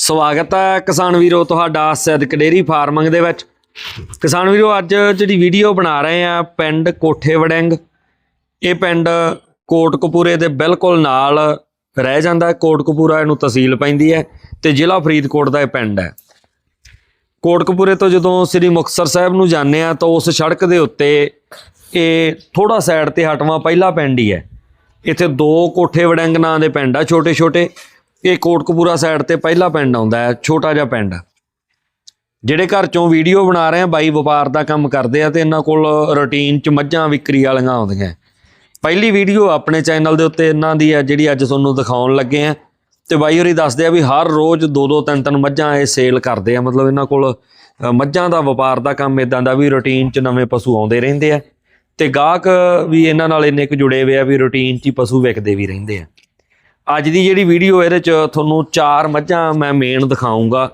ਸਵਾਗਤ ਹੈ ਕਿਸਾਨ ਵੀਰੋ ਤੁਹਾਡਾ ਸਿੱਧਕ ਡੇਰੀ ਫਾਰਮਿੰਗ ਦੇ ਵਿੱਚ। ਕਿਸਾਨ ਵੀਰੋ, ਅੱਜ ਜਿਹੜੀ ਵੀਡੀਓ ਬਣਾ ਰਹੇ ਆ ਪਿੰਡ ਕੋਠੇ ਵੜਿੰਗ। ਇਹ ਪਿੰਡ ਕੋਟਕਪੂਰੇ ਦੇ ਬਿਲਕੁਲ ਨਾਲ ਰਹਿ ਜਾਂਦਾ ਕੋਟਕਪੂਰਾ ਇਹਨੂੰ ਤਹਿਸੀਲ ਪੈਂਦੀ ਹੈ ਤੇ ਜ਼ਿਲ੍ਹਾ ਫਰੀਦਕੋਟ ਦਾ ਇਹ ਪਿੰਡ ਹੈ। ਕੋਟਕਪੂਰੇ ਤੋਂ ਜਦੋਂ ਸ੍ਰੀ ਮੁਕਤਸਰ ਸਾਹਿਬ ਨੂੰ ਜਾਂਦੇ ਆ ਤਾਂ ਉਸ ਸੜਕ ਦੇ ਉੱਤੇ ਇਹ ਥੋੜਾ ਸਾਈਡ ਤੇ ਹਟਵਾ ਪਹਿਲਾ ਪਿੰਡ ਹੀ ਹੈ। ਇੱਥੇ ਦੋ ਕੋਠੇ ਵੜਿੰਗ ਨਾਂ ਦੇ ਪਿੰਡ ਆ ਛੋਟੇ ਛੋਟੇ ਇਹ ਕੋਟਕਪੂਰਾ ਸਾਈਡ ਤੇ ਪਹਿਲਾ ਪਿੰਡ ਆਉਂਦਾ ਹੈ, ਛੋਟਾ ਜਿਹਾ ਪਿੰਡ। ਜਿਹੜੇ ਘਰ ਚੋਂ ਵੀਡੀਓ ਬਣਾ ਰਹੇ ਆ, ਬਾਈ ਵਪਾਰ ਦਾ ਕੰਮ ਕਰਦੇ ਆ ਤੇ ਇਹਨਾਂ ਕੋਲ ਰੁਟੀਨ ਚ ਮੱਝਾਂ ਵਿਕਰੀ ਵਾਲੀਆਂ ਆਉਂਦੀਆਂ ਪਹਿਲੀ ਵੀਡੀਓ ਆਪਣੇ ਚੈਨਲ ਦੇ ਉੱਤੇ ਇਹਨਾਂ ਦੀ ਆ ਜਿਹੜੀ ਅੱਜ ਤੁਹਾਨੂੰ ਦਿਖਾਉਣ ਲੱਗੇ ਆ। ਤੇ ਬਾਈ ਹੋਰੀ ਦੱਸਦੇ ਆ ਵੀ ਹਰ ਰੋਜ਼ ਦੋ ਦੋ ਤਿੰਨ ਤਿੰਨ ਮੱਝਾਂ ਇਹ ਸੇਲ ਕਰਦੇ ਆ। ਮਤਲਬ ਇਹਨਾਂ ਕੋਲ ਮੱਝਾਂ ਦਾ ਵਪਾਰ ਦਾ ਕੰਮ ਇਦਾਂ ਦਾ ਵੀ ਰੁਟੀਨ ਚ ਨਵੇਂ ਪਸ਼ੂ ਆਉਂਦੇ ਰਹਿੰਦੇ ਆ। ਤੇ ਗਾਹਕ ਵੀ ਇਹਨਾਂ ਨਾਲ ਇੰਨੇ ਕੁ ਜੁੜੇ ਹੋਏ ਆ ਵੀ ਰੁਟੀਨ ਚ ਹੀ ਪਸ਼ੂ ਵਿਕਦੇ ਵੀ ਰਹਿੰਦੇ ਆ। ਅੱਜ ਦੀ ਜਿਹੜੀ ਵੀਡੀਓ ਇਹਦੇ ਚ ਤੁਹਾਨੂੰ ਚਾਰ ਮੱਝਾਂ ਮੈਂ ਮੇਨ ਦਿਖਾਉਂਗਾ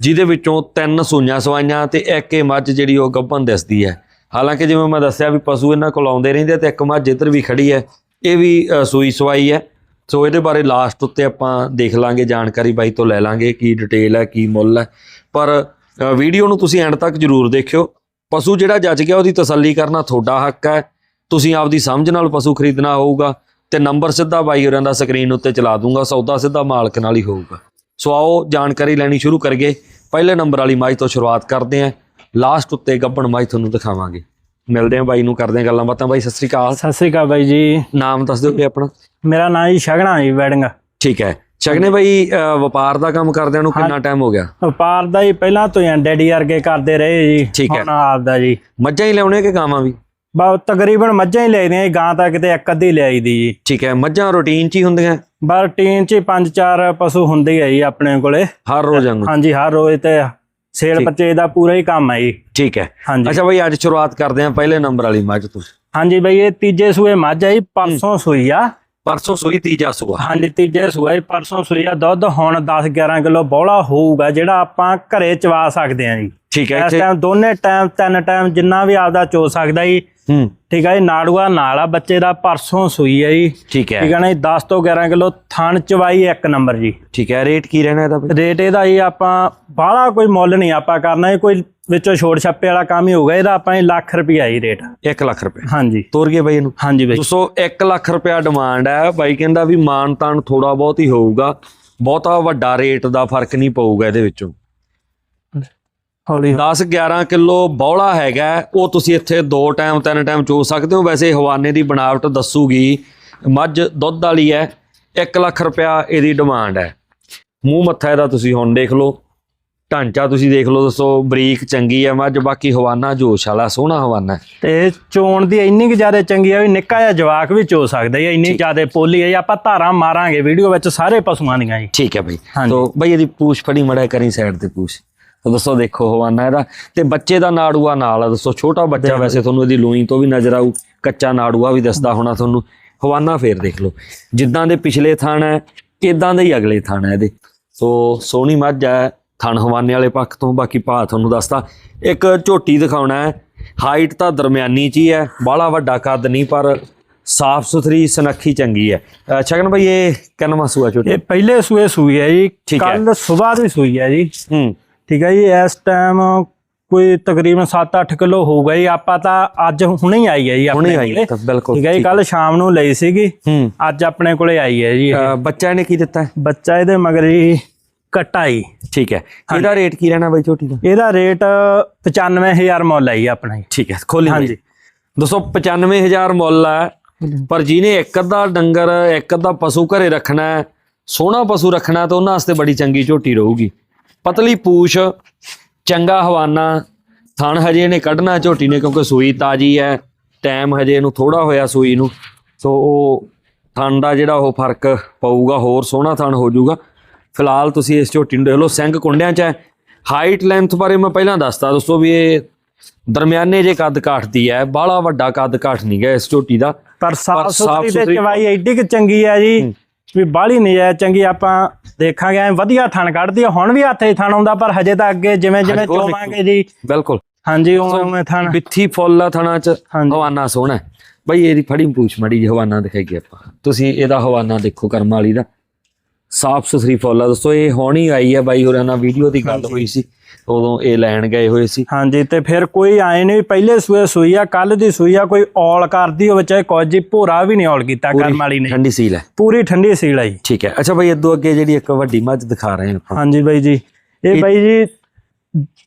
ਜਿਹਦੇ ਵਿੱਚੋਂ ਤਿੰਨ ਸੂਈਆਂ ਸਵਾਈਆਂ ਤੇ ਇੱਕ ਇਹ ਮੱਝ ਜਿਹੜੀ ਉਹ ਗੱਭਣ ਦਿਸਦੀ ਹੈ। ਹਾਲਾਂਕਿ ਜਿਵੇਂ ਮੈਂ ਦੱਸਿਆ ਵੀ ਪਸ਼ੂ ਇਹਨਾਂ ਕੋਲ ਆਉਂਦੇ ਰਹਿੰਦੇ ਤੇ ਇੱਕ ਮੱਝ ਇੱਧਰ ਵੀ ਖੜੀ ਹੈ, ਇਹ ਵੀ ਸੂਈ ਸਵਾਈ ਹੈ। ਸੋ ਇਹਦੇ ਬਾਰੇ ਲਾਸਟ ਉੱਤੇ ਆਪਾਂ ਦੇਖ ਲਾਂਗੇ, ਜਾਣਕਾਰੀ ਬਾਈ ਤੋਂ ਲੈ ਲਾਂਗੇ ਕੀ ਡਿਟੇਲ ਹੈ, ਕੀ ਮੁੱਲ ਹੈ। ਪਰ ਵੀਡੀਓ ਨੂੰ ਤੁਸੀਂ ਐਂਡ ਤੱਕ ਜਰੂਰ ਦੇਖਿਓ। ਪਸ਼ੂ ਜਿਹੜਾ ਜੱਜ ਗਿਆ ਉਹਦੀ ਤਸੱਲੀ ਕਰਨਾ ਤੁਹਾਡਾ ਹੱਕ ਹੈ। ਤੁਸੀਂ ਆਪਦੀ ਸਮਝ ਨਾਲ ਪਸ਼ੂ ਖਰੀਦਣਾ ਹੋਊਗਾ। ਤੇ ਨੰਬਰ ਸਿੱਧਾ ਬਾਈ ਹੋਰਾਂ ਦਾ ਸਕਰੀਨ ਉੱਤੇ ਚਲਾ ਦੂੰਗਾ ਸੌਦਾ ਸਿੱਧਾ ਮਾਲਕ ਨਾਲ ਹੀ ਹੋਊਗਾ। ਸੋ ਆਓ ਜਾਣਕਾਰੀ ਲੈਣੀ ਸ਼ੁਰੂ ਕਰੀਏ। ਪਹਿਲੇ ਨੰਬਰ ਵਾਲੀ ਮਾਈ ਤੋਂ ਸ਼ੁਰੂਆਤ ਕਰਦੇ ਆਂ ਲਾਸਟ ਉੱਤੇ ਗੱਬਣ ਮਾਈ ਤੁਹਾਨੂੰ ਦਿਖਾਵਾਂਗੇ। ਮਿਲਦੇ ਆਂ ਬਾਈ ਨੂੰ ਕਰਦੇ ਆਂ ਗੱਲਾਂ ਬਾਤਾਂ। ਬਾਈ ਸਤਿ ਸ੍ਰੀ ਅਕਾਲ। ਸਤਿ ਸ੍ਰੀ ਅਕਾਲ ਬਾਈ ਜੀ। ਨਾਮ ਦੱਸ ਦਿਓ ਜੀ ਆਪਣਾ। ਮੇਰਾ ਨਾਮ ਜੀ ਸ਼ਗਣਾ ਜੀ ਵੈਡਿੰਗ। ਠੀਕ ਹੈ। ਸ਼ਗਨੇ ਬਾਈ ਵਪਾਰ ਦਾ ਕੰਮ ਕਰਦਿਆਂ ਨੂੰ ਕਿੰਨਾ ਟਾਈਮ ਹੋ ਗਿਆ? ਵਪਾਰ ਦਾ ਹੀ ਪਹਿਲਾਂ ਤੋਂ ਹੀ ਡੈਡੀ ਵਰਗੇ ਕਰਦੇ ਰਹੇ ਜੀ। ਠੀਕ ਹੈ। ਹੁਣ ਆਪਦਾ ਜੀ। ਮੱਝਾਂ ਹੀ ਲਿਆਉਣੇ ਕਿ ਗਾਵਾਂ ਵੀ? ਬਸ ਤਕਰੀਬਨ ਮੱਝਾਂ ਹੀ ਲੈਦੀਆਂ ਜੀ ਗਾਂ ਤਾਂ ਕਿਤੇ ਇੱਕ ਅੱਧੀ ਲਿਆਈ ਦੀ ਜੀ। ਠੀਕ ਹੈ ਮੱਝਾਂ ਰੂਟੀਨ 'ਚ ਹੀ ਹੁੰਦੀਆਂ? ਬਸ ਟੀਨ ਚ ਹੀ ਪੰਜ ਚਾਰ ਪਸ਼ੂ ਹੁੰਦੇ ਹੀ ਆ ਜੀ ਆਪਣੇ ਕੋਲੇ। ਹਰ ਰੋਜ਼ ਵਾਂਗੂ? ਹਾਂਜੀ ਹਰ ਰੋਜ਼ ਤੇ ਸੇਲ। ਬੱਚੇ ਦਾ ਪੂਰਾ ਹੀ ਕੰਮ ਹੈ ਜੀ। ਠੀਕ ਹੈ। ਅੱਛਾ ਬਾਈ ਅੱਜ ਸ਼ੁਰੂਆਤ ਕਰਦੇ ਆਂ ਪਹਿਲੇ ਨੰਬਰ ਵਾਲੀ ਮੱਝ ਤੋਂ। ਹਾਂਜੀ ਬਈ ਇਹ ਤੀਜੇ ਸੂਏ ਮੱਝ ਹੈ ਜੀ ਪਰਸੋਂ ਸੂਈ ਆ। ਪਰਸੋਂ ਸੂਈ ਤੀਜਾ ਸੂਆ। ਹਾਂਜੀ ਤੀਜੇ ਸੂਏ ਜੀ, ਪਰਸੋਂ ਸੂਈ ਆ। ਦੁੱਧ ਹੁਣ 10 11 ਕਿਲੋ ਬੋਲਾ ਹੋਊਗਾ ਜਿਹੜਾ ਆਪਾਂ ਘਰੇ ਚਵਾ ਸਕਦੇ ਆ ਜੀ। ਠੀਕ ਹੈ ਇਸ ਟਾਈਮ ਦੋਨੇ ਟਾਈਮ ਤਿੰਨ ਟਾਈਮ ਜਿੰਨਾ ਵੀ ਆਪਦਾ ਚੋ ਸਕਦਾ ਜੀ ਹੂੰ। ਠੀਕ ਹੈ ਜੀ ਨਾੜੂਆ ਨਾਲ ਆ ਬੱਚੇ ਦਾ ਪਰਸੋਂ ਸੂਈ ਹੈ ਜੀ। ਠੀਕ ਹੈ। ਠੀਕ ਹੈ ਨਾ ਜੀ 10 ਤੋਂ 11 ਕਿਲੋ ਥਣ ਚਵਾਈ ਇੱਕ ਨੰਬਰ ਜੀ। ਠੀਕ ਹੈ ਰੇਟ ਕੀ ਰਹਿਣਾ ਇਹਦਾ ਰੇਟ ਇਹਦਾ ਜੀ ਆਪਾਂ ਬਾਹਲਾ ਕੋਈ ਮੁੱਲ ਨਹੀਂ ਆਪਾਂ ਕਰਨਾ ਇਹ ਕੋਈ ਵਿੱਚੋਂ ਛੋੜ ਛੱਪੇ ਵਾਲਾ ਕੰਮ ਹੀ ਹੋਊਗਾ ਇਹਦਾ ਆਪਾਂ ਇਹ ਲੱਖ ਰੁਪਈਆ ਜੀ ਰੇਟ। 1 ਲੱਖ ਰੁਪਏ। ਹਾਂਜੀ। ਤੋਰ ਗਏ ਬਾਈ ਇਹਨੂੰ। ਹਾਂਜੀ ਬਈ। ਦੋਸਤੋ 1 ਲੱਖ ਰੁਪਿਆ ਡਿਮਾਂਡ ਹੈ ਬਾਈ ਕਹਿੰਦਾ ਵੀ ਮਾਨ ਤਾਨ ਥੋੜਾ ਬਹੁਤ ਹੀ ਹੋਊਗਾ। ਬਹੁਤਾ ਵੱਡਾ ਰੇਟ ਦਾ ਫ਼ਰਕ ਨਹੀਂ ਪਊਗਾ ਇਹਦੇ ਵਿੱਚੋਂ। ਹੌਲੀ 10 11 ਕਿਲੋ ਬੌਲਾ ਹੈਗਾ। ਉਹ ਤੁਸੀਂ ਇੱਥੇ ਦੋ ਟਾਈਮ ਤਿੰਨ ਟਾਈਮ ਚੋ ਸਕਦੇ ਹੋ। ਵੈਸੇ ਹਵਾਨੇ ਦੀ ਬਣਾਵਟ ਦੱਸੂਗੀ। ਮੱਝ ਦੁੱਧ ਵਾਲੀ ਹੈ। 1 ਲੱਖ ਰੁਪਿਆ ਇਹਦੀ ਡਿਮਾਂਡ ਹੈ। ਮੂੰਹ ਮੱਥਾ ਇਹਦਾ ਤੁਸੀਂ ਹੁਣ ਦੇਖ ਲਓ। ਢਾਂਚਾ ਤੁਸੀਂ ਦੇਖ ਲਓ ਦੱਸੋ। ਬਰੀਕ ਚੰਗੀ ਹੈ ਮੱਝ। ਬਾਕੀ ਹਵਾਨਾ ਜੋਸ਼ ਵਾਲਾ ਸੋਹਣਾ ਹਵਾਨਾ। ਤੇ ਚੋਣ ਦੀ ਇੰਨੀ ਕਿ ਜ਼ਿਆਦਾ ਚੰਗੀ ਆ ਵੀ ਨਿੱਕਾ ਜਿਹਾ ਜਵਾਕ ਵੀ ਚੋ ਸਕਦਾ ਹੈ। ਇੰਨੀ ਜ਼ਿਆਦਾ ਪੋਲੀ ਹੈ। ਆਪਾਂ ਧਾਰਾਂ ਮਾਰਾਂਗੇ ਵੀਡੀਓ ਵਿੱਚ ਸਾਰੇ ਪਸ਼ੂਆਂ ਦੀਆਂ ਜੀ ਠੀਕ ਹੈ ਬਈ। ਤੋ ਬਈ ਇਹਦੀ ਪੂਛ ਫੜੀ ਮੜਾ ਕਰੀ ਸਾਈਡ ਤੇ ਪੂਛ। ਤਾਂ ਦੱਸੋ ਦੇਖੋ ਹਵਾਨਾ ਇਹਦਾ। ਤੇ ਬੱਚੇ ਦਾ ਨਾੜੂਆ ਨਾਲ ਆ ਦੱਸੋ ਛੋਟਾ ਬੱਚਾ ਵੈਸੇ ਤੁਹਾਨੂੰ ਇਹਦੀ ਲੂਈ ਤੋਂ ਵੀ ਨਜ਼ਰ ਆਊ ਕੱਚਾ ਨਾੜੂਆ ਵੀ ਦੱਸਦਾ ਹੋਣਾ ਤੁਹਾਨੂੰ। ਹਵਾਨਾ ਫੇਰ ਦੇਖ ਲਓ ਜਿੱਦਾਂ ਦੇ ਪਿਛਲੇ ਥਣ ਹੈ ਇਦਾਂ ਦੇ ਹੀ ਅਗਲੇ ਥਣ ਹੈ ਇਹਦੇ। ਸੋ ਸੋਹਣੀ ਮੱਝ ਹੈ ਥਣ ਹਵਾਨੇ ਵਾਲੇ ਪੱਖ ਤੋਂ ਬਾਕੀ ਭਾ ਤੁਹਾਨੂੰ ਦੱਸਦਾ। ਇੱਕ ਝੋਟੀ ਦਿਖਾਉਣਾ ਹੈ ਹਾਈਟ ਤਾਂ ਦਰਮਿਆਨੀ ਚ ਹੀ ਹੈ ਬਾਹਲਾ ਵੱਡਾ ਕੱਦ ਨਹੀਂ ਪਰ ਸਾਫ਼ ਸੁਥਰੀ ਸੁਨੱਖੀ ਚੰਗੀ ਹੈ। ਸ਼ਗਨ ਭਾਈ ਇਹ ਕਿੰਨਵਾਂ ਸੂਆ ਝੋਟੀ? ਇਹ ਪਹਿਲੇ ਸੂਏ ਸੂਈ ਹੈ ਜੀ। ਕੱਲ ਸਵੇਰ ਦੀ ਸੂਈ ਹੈ ਜੀ। ਹੂੰ। ਠੀਕ ਹੈ ਜੀ ਇਸ ਟਾਈਮ ਕੋਈ ਤਕਰੀਬਨ 7-8 ਕਿਲੋ ਹੋਊਗਾ ਜੀ। ਆਪਾਂ ਤਾਂ ਅੱਜ ਹੁਣੇ ਹੀ ਆਈ ਹੈ ਜੀ ਆਪਣੇ ਕੋਲੇ। ਬਿਲਕੁਲ ਠੀਕ ਹੈ ਜੀ ਕੱਲ ਸ਼ਾਮ ਨੂੰ ਲਈ ਸੀਗੀ। ਅੱਜ ਆਪਣੇ ਕੋਲੇ ਆਈ ਹੈ ਜੀ ਬੱਚਾ ਨੇ ਕੀ ਦਿੱਤਾ? ਬੱਚਾ ਇਹਦੇ ਮਗਰ ਜੀ ਕਟਾਈ ਠੀਕ ਹੈ। ਇਹਦਾ ਰੇਟ ਕੀ ਰਹਿਣਾ ਬਾਈ ਝੋਟੀ ਦਾ? ਇਹਦਾ ਰੇਟ 95000 ਮੁੱਲ ਹੈ ਜੀ ਆਪਣਾ ਠੀਕ ਹੈ ਖੋਲੀ ਹਾਂਜੀ। ਦੋਸਤੋ 95000 ਮੁੱਲ ਹੈ ਪਰ ਜਿਹਨੇ ਇੱਕ ਅੱਧਾ ਡੰਗਰ ਇੱਕ ਅੱਧਾ ਪਸ਼ੂ ਘਰੇ ਰੱਖਣਾ ਹੈ ਸੋਹਣਾ ਪਸ਼ੂ ਰੱਖਣਾ ਤਾਂ ਉਹਨਾਂ ਵਾਸਤੇ ਬੜੀ ਚੰਗੀ ਝੋਟੀ ਰਹੂਗੀ। ਪਤਲੀ ਪੂਛ ਚੰਗਾ ਹਵਾਨਾ ਥਣ ਹਜੇ ਇਹਨੇ ਕੱਢਣਾ ਝੋਟੀ ਨੇ ਕਿਉਂਕਿ ਸੂਈ ਤਾਜੀ ਹੈ ਟਾਈਮ ਹਜੇ ਇਹਨੂੰ ਥੋੜਾ ਹੋਇਆ ਸੂਈ ਨੂੰ ਸੋ ਉਹ ਥਣ ਦਾ ਜਿਹੜਾ ਉਹ ਫ਼ਰਕ ਪਊਗਾ ਹੋਰ ਸੋਹਣਾ ਥਣ ਹੋ ਜਾਊਗਾ। ਫਿਲਹਾਲ ਤੁਸੀਂ ਇਸ ਝੋਟੀ ਨੂੰ ਦੇਖ ਲਓ ਸਿੰਘ ਕੁੰਡਿਆਂ 'ਚ ਹੈ। ਹਾਈਟ ਲੈਂਥ ਬਾਰੇ ਮੈਂ ਪਹਿਲਾਂ ਦੱਸਤਾ ਦੋਸਤੋ ਵੀ ਇਹ ਦਰਮਿਆਨੇ ਜੇ ਕੱਦ ਕਾਠਦੀ ਹੈ ਬਾਹਲਾ ਵੱਡਾ ਕੱਦ ਕਾਠ ਨਹੀਂ ਗਿਆ ਇਸ ਝੋਟੀ ਦਾ। ਪਰ ਸਾਫ਼ ਸੁਥਰੀ ਤੇ ਚਵਾਈ ਐਡੀ ਕਿ ਚੰਗੀ ਹੈ ਜੀ। ਵੀ ਬਾਹਲੀ ਨਹੀਂ ਹੈ ਚੰਗੀ ਆਪਾਂ ਦੇਖਾਂਗੇ ਐਂ ਵਧੀਆ ਥਣ ਕੱਢਦੀ ਆ। ਹੁਣ ਵੀ ਹੱਥੇ ਥਣ ਆਉਂਦਾ ਪਰ ਹਜੇ ਤਾਂ ਅੱਗੇ ਜਿਵੇਂ ਜਿਵੇਂ ਚੋਵਾਂਗੇ ਜੀ। ਬਿਲਕੁਲ। ਹਾਂਜੀ ਉਵੇਂ ਥਣ ਬਿੱਥੀ ਫੁੱਲ ਆ ਥਣਾ 'ਚ। ਹਵਾਨਾ ਸੋਹਣਾ। ਬਈ ਇਹਦੀ ਫੜੀ ਪੂਛ ਮੜੀ ਜਿਹੀ ਹਵਾਨਾ ਦਿਖਾਈਏ ਆਪਾਂ। ਤੁਸੀਂ ਇਹਦਾ ਹਵਾਨਾ ਦੇਖੋ ਕਰਮ ਵਾਲੀ ਦਾ। ਸਾਫ਼ ਸੁਥਰੀ ਫੁੱਲ ਆ। ਦੋਸਤੋ ਇਹ ਹੋਣੀ ਆਈ ਹੈ ਬਾਈ ਹੋਰਾਂ ਨਾਲ ਵੀਡੀਓ ਦੀ ਗੱਲ ਹੋਈ ਸੀ ਉਦੋਂ ਇਹ ਲੈਣ ਗਏ ਹੋਏ ਸੀ। ਹਾਂਜੀ ਤੇ ਫਿਰ ਕੋਈ ਆਏ ਨਹੀਂ ਪਹਿਲੇ ਸੂਏ ਸੂਈ ਆ ਕੱਲ ਦੀ ਸੂਈ ਆ ਕੋਈ ਔਲ ਕਰਦੀ ਹੋਵੇ ਚਾਹੇ ਕੁਝ ਹੀ ਭੋਰਾ ਵੀ ਨਹੀਂ ਔਲ ਕੀਤਾ ਕਰਮ ਵਾਲੀ ਨੇ ਠੰਡੀ ਸੀਲ ਹੈ। ਪੂਰੀ ਠੰਡੀ ਸੀਲ ਆਈ ਠੀਕ ਹੈ। ਅੱਛਾ ਬਾਈ ਇਦੋਂ ਅੱਗੇ ਜਿਹੜੀ ਇੱਕ ਵੱਡੀ ਮੱਝ ਦਿਖਾ ਰਹੇ ਹਾਂ ਹਾਂਜੀ ਬਾਈ ਜੀ। ਇਹ ਬਾਈ ਜੀ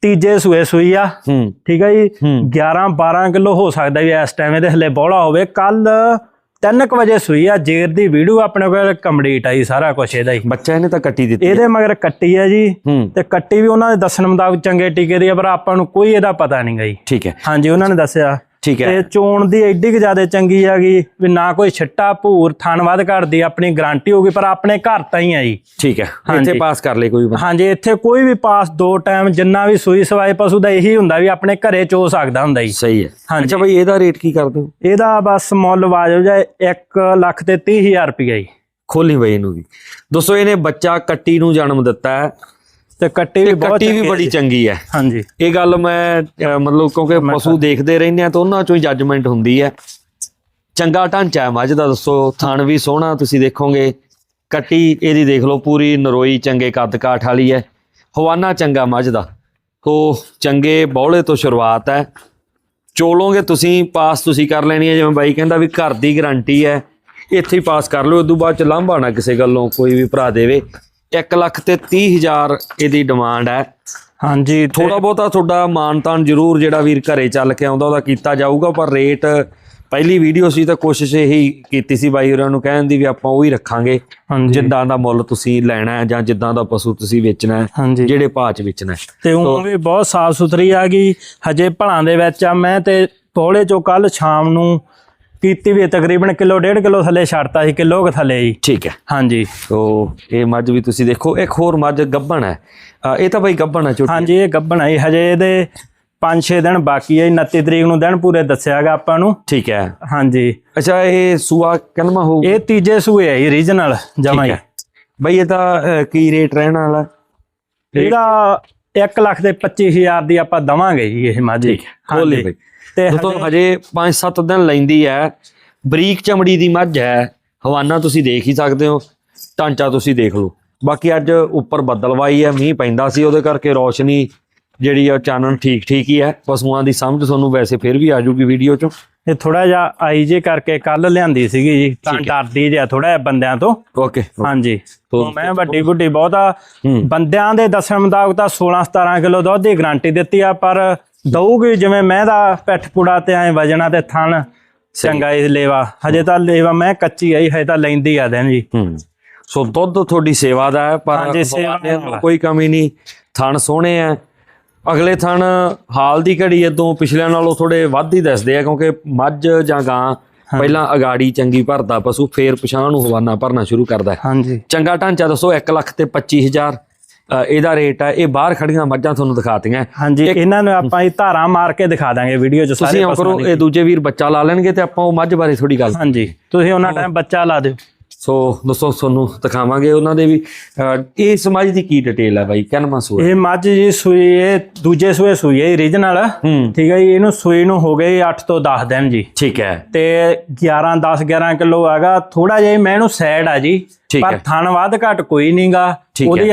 ਤੀਜੇ ਸੂਏ ਸੂਈ ਆ। ਠੀਕ ਹੈ ਜੀ। ਹੂੰ। 11 12 ਕਿਲੋ ਹੋ ਸਕਦਾ ਵੀ ਇਸ ਟਾਈਮ ਇਹਦੇ ਹਲੇ ਬੋਲਾ ਹੋਵੇ। ਕੱਲ 3 ਵਜੇ ਸੂਈ ਆ ਜੇਰ ਦੀ ਵੀਡੀਓ ਆਪਣੇ ਕੋਲ ਕੰਪਲੀਟ ਆਈ ਸਾਰਾ ਕੁਝ ਇਹਦਾ ਹੀ। ਬੱਚਾ ਇਹਨੇ ਤਾਂ ਕੱਟੀ ਦਿੱਤੀ ਇਹਦੇ ਮਗਰ ਕੱਟੀ ਆ ਜੀ ਤੇ ਕੱਟੀ ਵੀ ਉਹਨਾਂ ਦੇ ਦੱਸਣ ਮੁਤਾਬਕ ਚੰਗੇ ਟੀਕੇ ਦੀ ਪਰ ਆਪਾਂ ਨੂੰ ਕੋਈ ਇਹਦਾ ਪਤਾ ਨਹੀਂ ਗਈ ਠੀਕ ਹੈ। ਹਾਂਜੀ ਉਹਨਾਂ ਨੇ ਦੱਸਿਆ। ਠੀਕ ਹੈ। ਤੇ ਚੋਣ ਦੀ ਐਡੀ ਕਿ ਜ਼ਿਆਦਾ ਚੰਗੀ ਹੈਗੀ ਵੀ ਨਾ ਕੋਈ ਛੱਟਾ ਭੂਰ ਥਣ ਵੱਧ ਘੜਦੀ ਆਪਣੀ ਗਾਰੰਟੀ ਹੋਗੀ ਪਰ ਆਪਣੇ ਘਰ ਤਾਂ ਹੀ ਆ ਜੀ। ਠੀਕ ਹੈ। ਇੱਥੇ ਪਾਸ ਕਰ ਲੈ ਕੋਈ। ਹਾਂਜੀ ਇੱਥੇ ਕੋਈ ਵੀ ਪਾਸ ਦੋ ਟਾਈਮ ਜਿੰਨਾ ਵੀ ਸੂਈ ਸਵਾਏ ਪਸ਼ੂ ਦਾ ਇਹੀ ਹੁੰਦਾ ਵੀ ਆਪਣੇ ਘਰੇ ਚੋ ਸਕਦਾ ਹੁੰਦਾ ਜੀ। ਸਹੀ ਹੈ। ਹਾਂਜੀ। ਅੱਛਾ ਬਾਈ ਇਹਦਾ ਰੇਟ ਕੀ ਕਰਦੇ ਹੋ? ਇਹਦਾ ਬਸ ਮੁੱਲ ਵਾਜਬ ਜਾਏ 1 ਲੱਖ ਤੇ 30000 ਰੁਪਏ ਜੀ। ਖੋਲੀ ਬਾਈ ਇਹਨੂੰ ਵੀ। ਦੋਸਤੋ ਇਹਨੇ ਬੱਚਾ ਕੱਟੀ ਨੂੰ ਜਨਮ ਦਿੱਤਾ ਹੈ। ਤੇ ਕੱਟੀ ਵੀ ਬਹੁਤ ਕੱਟੀ ਵੀ ਬੜੀ। ਚੰਗੀ ਹੈ। ਹਾਂਜੀ। ਇਹ ਗੱਲ ਮੈਂ ਮਤਲਬ ਕਿਉਂਕਿ ਪਸ਼ੂ ਦੇਖਦੇ ਰਹਿੰਦੇ ਆ ਤਾਂ ਉਹਨਾਂ ਚੋਂ ਹੀ ਜੱਜਮੈਂਟ ਹੁੰਦੀ ਹੈ। ਚੰਗਾ ਢਾਂਚਾ ਹੈ ਮੱਝ ਦਾ ਦੱਸੋ ਥਣ ਵੀ ਸੋਹਣਾ ਤੁਸੀਂ ਦੇਖੋਗੇ। ਕੱਟੀ ਇਹਦੀ ਦੇਖ ਲਓ ਪੂਰੀ ਨਰੋਈ ਚੰਗੇ ਕੱਦ ਕਾਠ ਵਾਲੀ ਹੈ। ਹਵਾਨਾ ਚੰਗਾ ਮੱਝ ਦਾ। ਤੋ ਚੰਗੇ ਬੌਲੇ ਤੋਂ ਸ਼ੁਰੂਆਤ ਹੈ। ਚੋਲੋਗੇ ਤੁਸੀਂ ਪਾਸ ਤੁਸੀਂ ਕਰ ਲੈਣੀ ਹੈ। ਜਿਵੇਂ ਬਾਈ ਕਹਿੰਦਾ ਵੀ ਘਰ ਦੀ ਗਾਰੰਟੀ ਹੈ ਇੱਥੇ ਹੀ ਪਾਸ ਕਰ ਲਓ ਉਦੋਂ ਬਾਅਦ ਚ ਲਾਂਭਾ ਨਾ ਕਿਸੇ ਗੱਲੋਂ ਕੋਈ ਵੀ ਭਰਾ ਦੇਵੇ। 1 ਲੱਖ ਤੇ 30 ਹਜ਼ਾਰ ਇਹਦੀ ਡਿਮਾਂਡ ਹੈ। ਹਾਂਜੀ ਥੋੜਾ ਬਹੁਤਾ ਤੁਹਾਡਾ ਮਾਨਤਾਨ ਜ਼ਰੂਰ ਜਿਹੜਾ ਵੀਰ ਘਰੇ ਚੱਲ ਕੇ ਆਉਂਦਾ ਉਹਦਾ ਕੀਤਾ ਜਾਊਗਾ ਪਰ ਰੇਟ ਪਹਿਲੀ ਵੀਡੀਓ ਸੀ ਤਾਂ ਕੋਸ਼ਿਸ਼ ਇਹੀ ਕੀਤੀ ਸੀ ਬਾਈ ਹੋਰਾਂ ਨੂੰ ਕਹਿਣ ਦੀ ਵੀ ਆਪਾਂ ਉਹ ਹੀ ਰੱਖਾਂਗੇ ਜਿੱਦਾਂ ਦਾ ਮੁੱਲ ਤੁਸੀਂ ਲੈਣਾ ਹੈ ਜਾਂ ਜਿੱਦਾਂ ਦਾ ਪਸ਼ੂ ਤੁਸੀਂ ਵੇਚਣਾ ਹੈ ਜਿਹੜੇ ਭਾਅ 'ਚ ਵੇਚਣਾ ਹੈ। ਤੇ ਉਹ ਵੀ ਬਹੁਤ ਸਾਫ਼ ਸੁਥਰੀ ਆ ਗਈ। ਹਜੇ ਭਲਾਂ ਦੇ ਵਿੱਚ ਆ ਮੈਂ ਤੇ ਥੋੜੇ ਚੋਂ ਕੱਲ ਸ਼ਾਮ ਨੂੰ ਕੀਤੀ ਵੀ ਹੈ, ਤਕਰੀਬਨ ਕਿਲੋ ਡੇਢ ਕਿਲੋ ਥੱਲੇ ਛੱਡਤਾ ਸੀ ਕਿਲੋ ਕੁ ਥੱਲੇ ਜੀ ਠੀਕ ਹੈ। ਹਾਂਜੀ। ਸੋ ਇਹ ਮੱਝ ਵੀ ਤੁਸੀਂ ਦੇਖੋ ਇੱਕ ਹੋਰ ਮੱਝ ਗੱਭਣ ਹੈ। ਇਹ ਤਾਂ ਬਾਈ ਗੱਭਣ ਹੈ ਛੋਟੀ ਹਾਂਜੀ ਇਹ ਗੱਭਣ ਆਈ ਹਜੇ ਇਹਦੇ 5-6 ਦਿਨ ਬਾਕੀ ਹੈ। 29 ਤਰੀਕ ਨੂੰ ਦਿਨ ਪੂਰੇ ਦੱਸਿਆਗਾ ਆਪਾਂ ਨੂੰ। ਠੀਕ ਹੈ। ਹਾਂਜੀ। ਅੱਛਾ ਇਹ ਸੂਆ ਕਨਮਾ ਹੋਊ? ਇਹ ਤੀਜੇ ਸੂਏ ਹੈ ਰੀਜਨਲ ਜਮਾ ਹੀ। ਹੈ। ਬਈ ਇਹ ਤਾਂ ਕੀ ਰੇਟ ਰਹਿਣ ਵਾਲਾ ਇਹਦਾ 1 ਲੱਖ ਦੇ 25000 ਦੀ ਆਪਾਂ ਦਵਾਂਗੇ ਜੀ ਇਹ ਮੱਝ। ਖੋਲੀ ਬਈ। ਤੇ ਦੋਸਤੋ ਹਜੇ 5-7 ਦਿਨ ਲੈਂਦੀ ਹੈ। ਬਰੀਕ ਚਮੜੀ ਦੀ ਮੱਝ ਹੈ। ਹਵਾਨਾ ਤੁਸੀਂ ਦੇਖ ਹੀ ਸਕਦੇ ਹੋ। ਢਾਂਚਾ ਤੁਸੀਂ ਦੇਖ ਲਓ। ਬਾਕੀ ਅੱਜ ਉੱਪਰ ਬੱਦਲਵਾਈ ਹੈ ਮੀਂਹ ਪੈਂਦਾ ਸੀ ਉਹਦੇ ਕਰਕੇ ਰੋਸ਼ਨੀ ਜਿਹੜੀ ਆ ਚਾਨਣ ਠੀਕ ਠੀਕ ਹੀ ਹੈ। ਪਸ਼ੂਆਂ ਦੀ ਸਮਝ ਤੁਹਾਨੂੰ ਵੈਸੇ ਫਿਰ ਵੀ ਆ ਜੂਗੀ ਵੀਡੀਓ ਚੋਂ। ਇਹ ਥੋੜਾ ਜਿਹਾ ਆਈ ਜੇ ਕਰਕੇ ਕੱਲ ਲਿਆਂਦੀ ਸੀਗੀ ਜੀ ਤਾਂ ਡਰਦੀ ਜਿਹਾ ਥੋੜਾ ਜਿਹਾ ਬੰਦਿਆਂ ਤੋਂ। ਓਕੇ ਹਾਂਜੀ। ਤੋ- ਮੈਂ ਵੱਡੀ ਗੁੱਡੀ ਬਹੁਤਾ ਬੰਦਿਆਂ ਦੇ ਦੱਸਣ ਮੁਤਾਬਕ ਤਾਂ 16 17 ਕਿਲੋ ਦੁੱਧ ਦੀ ਗਾਰੰਟੀ ਦਿੱਤੀ ਆ ਪਰ ਦਊਗੀ ਜਿਵੇਂ ਮੈਂ ਦਾ ਪਿੱਠ ਪੁੜਾ ਤੇ ਐ ਵਜਣਾ ਤੇ ਥਣ ਚੰਗਾ ਇਹ ਲੇਵਾ। ਹਜੇ ਤਾਂ ਲੇਵਾ ਮੈਂ ਕੱਚੀ ਆਈ ਹਜੇ ਤਾਂ ਲੈਂਦੀ ਆ ਦਿਨ ਜੀ। ਸੋ ਦੁੱਧ ਤੁਹਾਡੀ ਸੇਵਾ ਦਾ ਹੈ ਪਰ। ਕੋਈ ਕਮੀ ਨਹੀਂ। ਥਣ ਸੋਹਣੇ ਆ ਅਗਲੇ ਥਣ ਹਾਲ ਦੀ ਘੜੀ ਇਦੋਂ ਪਿਛਲਿਆਂ ਨਾਲੋਂ ਥੋੜੇ ਵੱਧ ਹੀ ਦੱਸਦੇ ਆ ਕਿਉਂਕਿ ਮੱਝ ਜਾਂ ਗਾਂ ਪਹਿਲਾਂ ਅਗਾੜੀ ਚੰਗੀ ਭਰਦਾ ਪਸ਼ੂ ਫੇਰ ਪਛਾਣ ਨੂੰ ਹਵਾਨਾ ਭਰਨਾ ਸ਼ੁਰੂ ਕਰਦਾ ਹੈ। ਹਾਂਜੀ। ਚੰਗਾ ਢਾਂਚਾ ਦੱਸੋ 1 ਲੱਖ ਤੇ 25000 ਅ, ਇਹਦਾ ਰੇਟ ਹੈ ਇਹ ਬਾਹਰ ਖੜੀਆਂ ਮੱਝਾਂ ਤੁਹਾਨੂੰ ਦਿਖਾਤੀਆਂ। ਹਾਂਜੀ ਇਹਨਾਂ ਨੂੰ ਆਪਾਂ ਇਹ ਧਾਰਾਂ ਮਾਰ ਕੇ ਦਿਖਾ ਦਾਂਗੇ ਵੀਡੀਓ 'ਚ ਸਾਰੇ ਤੁਸੀਂ ਕਰੋ ਇਹ ਦੂਜੇ ਵੀਰ ਬੱਚਾ ਲਾ ਲੈਣਗੇ ਤੇ ਆਪਾਂ ਉਹ ਮੱਝ ਬਾਰੇ ਥੋੜੀ ਗੱਲ। ਹਾਂਜੀ ਤੁਸੀਂ ਉਹਨਾਂ ਟਾਈਮ ਬੱਚਾ ਲਾ ਦਿਓ। ਸੋ ਦੋਸਤੋ ਤੁਹਾਨੂੰ ਦਿਖਾਵਾਂਗੇ ਉਹਨਾਂ ਦੇ ਵੀ। ਇਸ ਮੱਝ ਦੀ ਕੀ ਡਿਟੇਲ ਹੈ ਬਾਈ? ਕਿੰਨਾ ਸੂਆ? ਇਹ ਮੱਝ ਜੀ ਸੂਈ ਇਹ ਦੂਜੇ ਸੂਏ ਸੂਈ ਹੈ ਰੀਜਨਲ ਠੀਕ ਹੈ ਜੀ ਇਹਨੂੰ ਸੂਈ ਨੂੰ ਹੋ ਗਏ 8 ਤੋਂ 10 ਦਿਨ ਜੀ। ਠੀਕ ਹੈ। ਤੇ 11 10 11 ਕਿਲੋ ਹੈਗਾ। ਥੋੜਾ ਜਿਹਾ ਮੈਂ ਇਹਨੂੰ ਸਾਈਡ ਆ ਜੀ। ਪਰ। ਥਣ ਵੱਧ ਘਟ ਕੋਈ ਨਹੀਂਗਾ। ਉਹਦੀ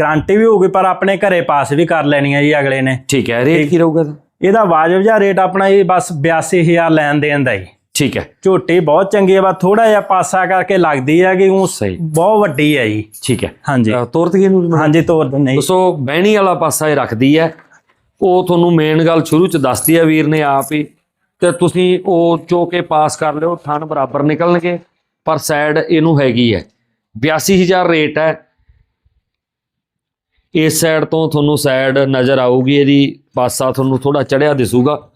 ਗਾਰੰਟੀ ਵੀ ਹੋਊਗੀ ਪਰ ਆਪਣੇ ਘਰੇ ਪਾਸ ਵੀ ਕਰ ਲੈਣੀ ਹੈ ਜੀ ਅਗਲੇ ਨੇ। ਠੀਕ ਹੈ। ਰੇਟ ਕੀ ਰਹੂਗਾ ਇਹਦਾ? ਇਹਦਾ ਵਾਜਬ ਜਿਹਾ ਰੇਟ ਆਪਣਾ ਇਹ ਬਸ 82000 ਲੈਣ ਦੇਣ ਦਾ ਜੀ। ਠੀਕ ਹੈ। ਝੋਟੀ ਬਹੁਤ ਚੰਗੀ ਹੈ ਬਸ ਥੋੜਾ ਜਿਹਾ ਪਾਸਾ ਕਰਕੇ ਲੱਗਦੀ ਹੈ ਕਿ ਉਹ ਸਹੀ। ਬਹੁਤ ਵੱਡੀ ਹੈ ਜੀ। ਠੀਕ ਹੈ। ਹਾਂਜੀ। ਅ, ਤੋਰ ਤੇ ਇਹਨੂੰ? ਹਾਂਜੀ ਤੋਰ ਦਿੰਦੇ ਜੀ। ਦੋਸਤੋ ਬਹਿਣੀ ਵਾਲਾ ਪਾਸਾ ਇਹ ਰੱਖਦੀ ਹੈ। ਉਹ ਤੁਹਾਨੂੰ ਮੇਨ ਗੱਲ ਸ਼ੁਰੂ ਚ ਦੱਸਦੀ ਹੈ ਵੀਰ ਨੇ ਆਪ ਹੀ। ਤੇ ਤੁਸੀਂ ਉਹ ਚੋ ਕੇ ਪਾਸ ਕਰ ਲਿਓ ਥਣ ਬਰਾਬਰ ਨਿਕਲਣਗੇ ਪਰ ਸਾਈਡ ਇਹਨੂੰ ਹੈਗੀ ਹੈ। 82000 ਰੇਟ ਹੈ। ਇਸ ਸਾਈਡ ਤੋਂ ਤੁਹਾਨੂੰ ਸਾਈਡ ਨਜ਼ਰ ਆਊਗੀ ਇਹਦੀ। ਪਾਸਾ ਤੁਹਾਨੂੰ ਥੋੜਾ ਚੜਿਆ ਦਿਸੂਗਾ।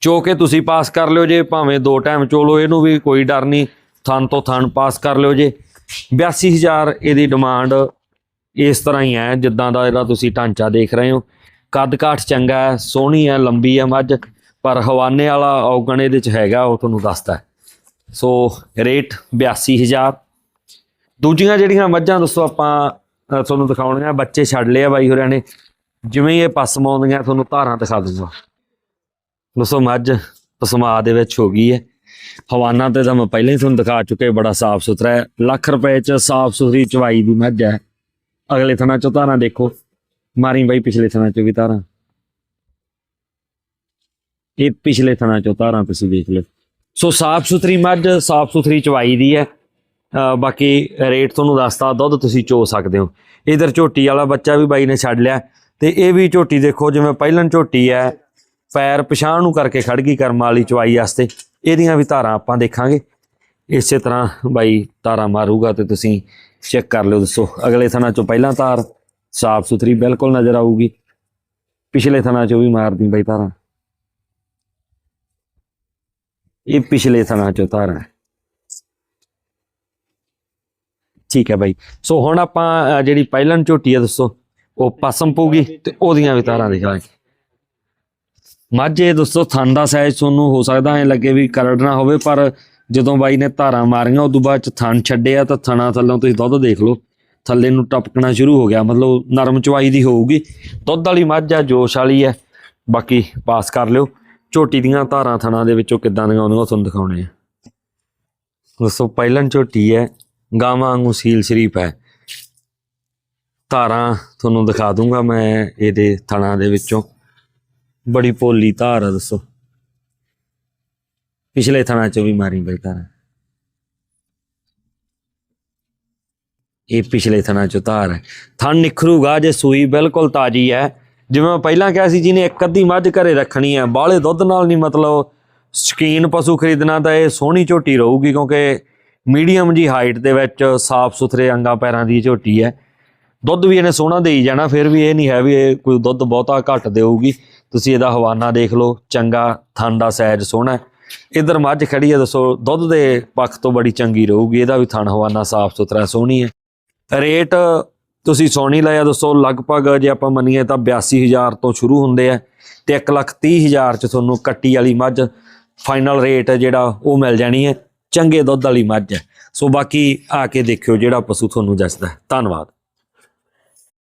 ਚੋ ਕੇ ਤੁਸੀਂ ਪਾਸ ਕਰ ਲਿਓ ਜੇ ਭਾਵੇਂ ਦੋ ਟਾਈਮ ਚੋਲੋ ਇਹਨੂੰ ਵੀ ਕੋਈ ਡਰ ਨਹੀਂ। ਥਣ ਤੋਂ ਥਣ ਪਾਸ ਕਰ ਲਿਓ ਜੇ। 82000 ਇਹਦੀ ਡਿਮਾਂਡ ਇਸ ਤਰ੍ਹਾਂ ਹੀ ਹੈ ਜਿੱਦਾਂ ਦਾ ਇਹਦਾ ਤੁਸੀਂ ਢਾਂਚਾ ਦੇਖ ਰਹੇ ਹੋ। ਕੱਦ ਕਾਠ ਚੰਗਾ ਹੈ ਸੋਹਣੀ ਹੈ ਲੰਬੀ ਹੈ ਮੱਝ ਪਰ ਹਵਾਨੇ ਵਾਲਾ ਔਗਣ ਇਹਦੇ ਚ ਹੈਗਾ ਉਹ ਤੁਹਾਨੂੰ ਦੱਸਦਾ ਸੋ ਰੇਟ 82000 ਦੂਜੀਆਂ ਜਿਹੜੀਆਂ ਮੱਝਾਂ ਦੱਸੋ ਆਪਾਂ ਅ, ਤੁਹਾਨੂੰ ਦਿਖਾਉਣੀਆਂ ਬੱਚੇ ਛੱਡ ਲਏ ਆ ਬਾਈ ਹੋਰਿਆਂ ਨੇ। ਜਿਵੇਂ ਹੀ ਇਹ ਪਸਮ ਆਉਂਦੀਆਂ ਤੁਹਾਨੂੰ ਧਾਰਾਂ ਦਿਖਾ ਦੂੰਗਾ ਦੱਸੋ ਮੱਝ ਪਸਮਾ ਦੇ ਵਿੱਚ ਹੋ ਗਈ ਹੈ। ਹਵਾਨਾ ਤੇ ਤਾਂ ਮੈਂ ਪਹਿਲਾਂ ਹੀ ਤੁਹਾਨੂੰ ਦਿਖਾ ਚੁੱਕੇ ਬੜਾ ਸਾਫ਼ ਸੁਥਰਾ ਹੈ। ਲੱਖ ਰੁਪਏ ਚ ਸਾਫ਼ ਸੁਥਰੀ ਚਵਾਈ ਦੀ ਮੱਝ ਹੈ। ਅਗਲੇ ਥਣਾ ਚੋਂ ਧਾਰਾਂ ਦੇਖੋ। ਮਾਰੀ ਬਾਈ ਪਿਛਲੇ ਥਣਾ ਚੋਂ ਵੀ ਧਾਰਾਂ ਇਹ ਪਿਛਲੇ ਥਣਾ ਚੋਂ ਧਾਰਾਂ ਤੁਸੀਂ ਦੇਖ ਲਓ। ਸੋ ਸਾਫ਼ ਸੁਥਰੀ ਮੱਝ, ਸਾਫ਼ ਸੁਥਰੀ ਚਵਾਈ ਦੀ ਹੈ। ਅਹ ਬਾਕੀ ਰੇਟ ਤੁਹਾਨੂੰ ਦੱਸਤਾ, ਦੁੱਧ ਤੁਸੀਂ ਚੋ ਸਕਦੇ ਹੋ। ਇਧਰ ਝੋਟੀ ਵਾਲਾ ਬੱਚਾ ਵੀ ਬਾਈ ਨੇ ਛੱਡ ਲਿਆ। ਤੇ ਇਹ ਵੀ ਝੋਟੀ ਦੇਖੋ, ਜਿਵੇਂ ਪਹਿਲਾਂ ਝੋਟੀ ਹੈ ਪੈਰ ਪਛਾਣ ਨੂੰ ਕਰਕੇ ਖੜ ਗਈ ਕਰਮ ਵਾਲੀ ਚਵਾਈ ਵਾਸਤੇ। ਇਹਦੀਆਂ ਵੀ ਧਾਰਾਂ ਆਪਾਂ ਦੇਖਾਂਗੇ। ਇਸੇ ਤਰ੍ਹਾਂ ਬਾਈ ਧਾਰਾਂ ਮਾਰੂਗਾ ਤੇ ਤੁਸੀਂ ਚੈੱਕ ਕਰ ਲਿਓ ਦੱਸੋ। ਅਗਲੇ ਥਣਾ ਚੋਂ ਪਹਿਲਾਂ ਧਾਰ ਸਾਫ਼ ਸੁਥਰੀ ਬਿਲਕੁਲ ਨਜ਼ਰ ਆਊਗੀ। ਪਿਛਲੇ ਥਣਾ ਚੋਂ ਵੀ ਮਾਰਦੀ ਬਾਈ ਧਾਰਾਂ। ਇਹ ਪਿਛਲੇ ਥਣਾ ਚੋਂ ਧਾਰਾਂ ਠੀਕ ਹੈ ਬਾਈ। ਸੋ ਹੁਣ ਆਪਾਂ ਜਿਹੜੀ ਪਹਿਲਨ ਝੋਟੀ ਹੈ ਦੱਸੋ, ਉਹ ਪਸਮ ਪਊਗੀ ਤੇ ਉਹਦੀਆਂ ਵੀ ਤਾਰਾਂ ਦਿਖਾਂਗੇ ਮਾਝੇ ਦੋਸਤੋ ਥਣ ਦਾ ਸਾਈਜ਼ ਤੁਹਾਨੂੰ ਹੋ ਸਕਦਾ, ਐ ਲੱਗੇ ਵੀ ਕਰੜ ਨਾ ਹੋਵੇ, ਪਰ ਜਦੋਂ ਬਾਈ ਨੇ ਧਾਰਾਂ ਮਾਰੀਆਂ, ਉਦੋਂ ਬਾਅਦ ਚ ਥਣ ਛੱਡਿਆ ਤਾਂ ਥਣਾ ਥੱਲੋਂ ਤੁਸੀਂ ਦੁੱਧ ਦੇਖ ਲਓ। ਥੱਲੇ ਨੂੰ ਟਪਕਣਾ ਸ਼ੁਰੂ ਹੋ ਗਿਆ, ਮਤਲਬ ਨਰਮ ਚਵਾਈ ਦੀ ਹੋਊਗੀ। ਦੁੱਧ ਵਾਲੀ ਮੱਝ ਆ, ਜੋਸ਼ ਵਾਲੀ ਹੈ ਬਾਕੀ ਪਾਸ ਕਰ ਲਿਓ। ਝੋਟੀ ਦੀਆਂ ਧਾਰਾਂ ਥਣਾ ਦੇ ਵਿੱਚੋਂ ਕਿੱਦਾਂ ਦੀਆਂ ਆਉਂਦੀਆਂ ਤੁਹਾਨੂੰ ਦਿਖਾਉਣੇ ਆ। ਦੋਸਤੋ ਪਹਿਲਨ ਝੋਟੀ ਹੈ, ਗਾਵਾਂ ਵਾਂਗੂ ਸੀਲ ਸ਼ਰੀਫ ਹੈ। ਧਾਰਾਂ ਤੁਹਾਨੂੰ ਦਿਖਾ ਦੂੰਗਾ ਮੈਂ ਇਹਦੇ ਥਣਾ ਦੇ ਵਿੱਚੋਂ। ਬੜੀ ਪੋਲੀ ਧਾਰ ਆ, ਦੱਸੋ। ਪਿਛਲੇ ਥਣਾ ਚੋਂ ਵੀ ਮਾਰੀ ਬਈ ਧਾਰ। ਇਹ ਪਿਛਲੇ ਥਣਾ ਚੋਂ ਧਾਰ ਹੈ ਥਣ ਨਿਖਰੂਗਾ ਜੇ ਸੂਈ ਬਿਲਕੁਲ ਤਾਜੀ ਹੈ। ਜਿਵੇਂ ਮੈਂ ਪਹਿਲਾਂ ਕਿਹਾ ਸੀ ਜਿਹਨੇ ਇੱਕ ਅੱਧੀ ਮੱਝ ਘਰੇ ਰੱਖਣੀ ਹੈ, ਬਾਹਲੇ ਦੁੱਧ ਨਾਲ ਨਹੀਂ ਮਤਲਬ ਸ਼ਕੀਨ ਪਸ਼ੂ ਖਰੀਦਣਾ ਤਾਂ ਇਹ ਸੋਹਣੀ ਝੋਟੀ ਰਹੂਗੀ ਕਿਉਂਕਿ ਮੀਡੀਅਮ ਜੀ ਹਾਈਟ ਦੇ ਵਿੱਚ ਸਾਫ਼ ਸੁਥਰੇ ਅੰਗਾ ਪੈਰਾਂ ਦੀ ਝੋਟੀ ਹੈ। ਦੁੱਧ ਵੀ ਇਹਨੇ ਸੋਹਣਾ ਦੇਈ ਜਾਣਾ, ਫਿਰ ਵੀ ਇਹ ਨਹੀਂ ਹੈ ਵੀ ਇਹ ਕੋਈ ਦੁੱਧ ਬਹੁਤਾ ਘੱਟ ਦੇਊਗੀ। ਤੁਸੀਂ ਇਹਦਾ ਹਵਾਨਾ ਦੇਖ ਲਓ, ਚੰਗਾ, ਥਣ ਦਾ ਸਾਈਜ਼ ਸੋਹਣਾ ਹੈ। ਇਧਰ ਮੱਝ ਖੜੀ ਹੈ, ਦੱਸੋ, ਦੁੱਧ ਦੇ ਪੱਖ ਤੋਂ ਬੜੀ ਚੰਗੀ ਰਹੂਗੀ, ਇਹਦਾ ਵੀ ਥਣ ਹਵਾਨਾ ਸਾਫ਼ ਸੁਥਰਾ, ਸੋਹਣੀ ਹੈ। ਰੇਟ ਤੁਸੀਂ ਸੋਹਣੀ ਲਾਇਆ, ਦੱਸੋ, ਲਗਭਗ ਜੇ ਆਪਾਂ ਮੰਨੀਏ ਤਾਂ 82000 ਤੋਂ ਸ਼ੁਰੂ ਹੁੰਦੇ ਆ ਤੇ 130000 ਚ ਤੁਹਾਨੂੰ ਕੱਟੀ ਵਾਲੀ ਮੱਝ, ਫਾਈਨਲ ਰੇਟ ਜਿਹੜਾ ਉਹ ਮਿਲ ਜਾਣੀ ਹੈ, ਚੰਗੇ ਦੁੱਧ ਵਾਲੀ ਮੱਝ ਹੈ। ਸੋ ਬਾਕੀ ਆ ਕੇ ਦੇਖਿਓ ਜਿਹੜਾ ਪਸ਼ੂ ਤੁਹਾਨੂੰ ਜੱਚਦਾ ਧੰਨਵਾਦ।